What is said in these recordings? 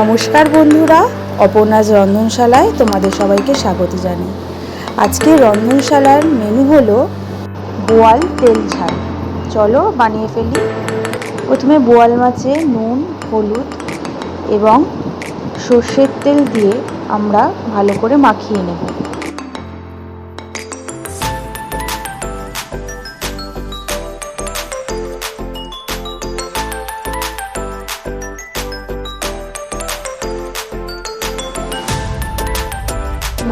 নমস্কার বন্ধুরা অপর্ণাজ রন্ধনশালায় তোমাদের সবাইকে স্বাগত জানাই। আজকে রন্ধনশালার মেনু হলো বোয়াল তেল ঝাল চলো বানিয়ে ফেলি। প্রথমে বোয়াল মাছে নুন, হলুদ এবং সর্ষের তেল দিয়ে আমরা ভালো করে মাখিয়ে নেব।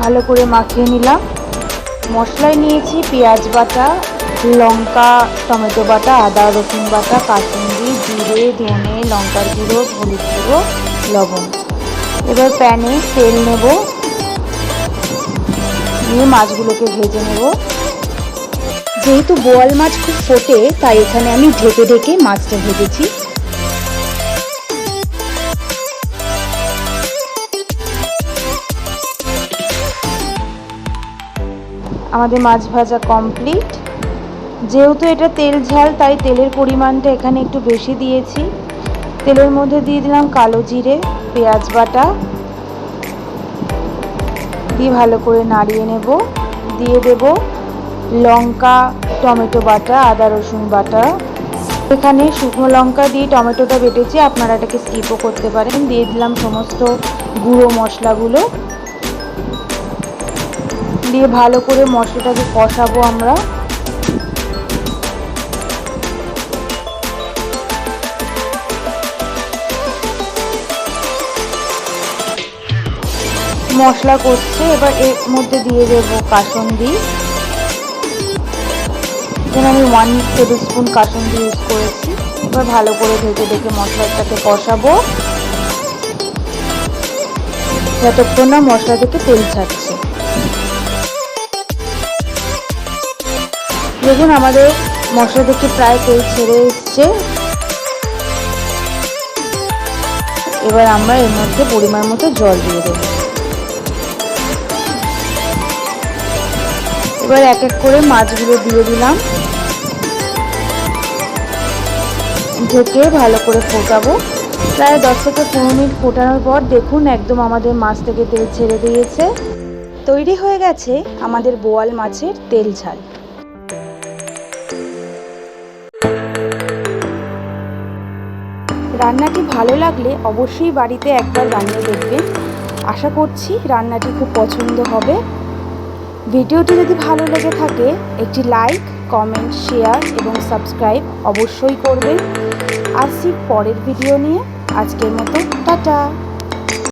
ভালো করে মাখিয়ে নিলাম। মশলায় নিয়েছি পেঁয়াজ বাটা, লঙ্কা, টমেটো বাটা, আদা, রসুন বাটা কাসুন্দি জিরে, ধনে, লঙ্কার গুঁড়ো, হলুদ গুঁড়ো, লবণ। এবার প্যানে তেল নেব। নিয়ে মাছগুলোকে ভেজে নেব। যেহেতু বোয়াল মাছ খুব ফোটে, তাই এখানে আমি ঢেকে ঢেকে মাছটা ভেজেছি। আমাদের মাছ ভাজা কমপ্লিট যেহেতু এটা তেল ঝাল, তাই তেলের পরিমাণটা এখানে একটু বেশি দিয়েছি। তেলের মধ্যে দিয়ে দিলাম কালো জিরে, পেঁয়াজ বাটা। দিয়ে ভালো করে নাড়িয়ে নেব। দিয়ে দেব লঙ্কা, টমেটো বাটা, আদা রসুন বাটা। এখানে শুকনো লঙ্কা দিয়ে টমেটোটা বেটেছি, আপনারা এটাকে স্কিপও করতে পারেন। দিয়ে দিলাম সমস্ত গুঁড়ো মশলাগুলো। দিয়ে ভালো করে মশলাটাকে কষাবো আমরা। মশলা করছে এবার এর মধ্যে দিয়ে দেবো কাসন্দি। এখানে আমি ওয়ান টেবিল স্পুন কাসন্দি ইউজ করেছি। এবার ভালো করে ভেজে দেখে মশলাটাকে কষাবো। যতক্ষণ না মশলা থেকে তেল ছাড়ছে। দেখুন, আমাদের মশলা থেকে প্রায় তেল ছেড়ে এসছে এবার আমরা এর মধ্যে পরিমাণ মতো জল দিয়ে দেব। এবার এক এক করে মাছগুলো দিয়ে দিলাম। ঢেকে ভালো করে ফোটাবো। প্রায় দশ থেকে পনেরো মিনিট ফোটানোর পর দেখুন, একদম আমাদের মাছ থেকে তেল ছেড়ে দিয়েছে। তৈরি হয়ে গেছে আমাদের বোয়াল মাছের তেল ঝাল। রান্নাটি ভালো লাগলে অবশ্যই বাড়িতে একবার রান্না দেখবেন। আশা করছি রান্নাটি খুব পছন্দ হবে। ভিডিওটি যদি ভালো লেগে থাকে, একটি লাইক কমেন্ট শেয়ার এবং সাবস্ক্রাইব অবশ্যই করবেন। আসি পরের ভিডিও নিয়ে। আজকের মতো, টাটা!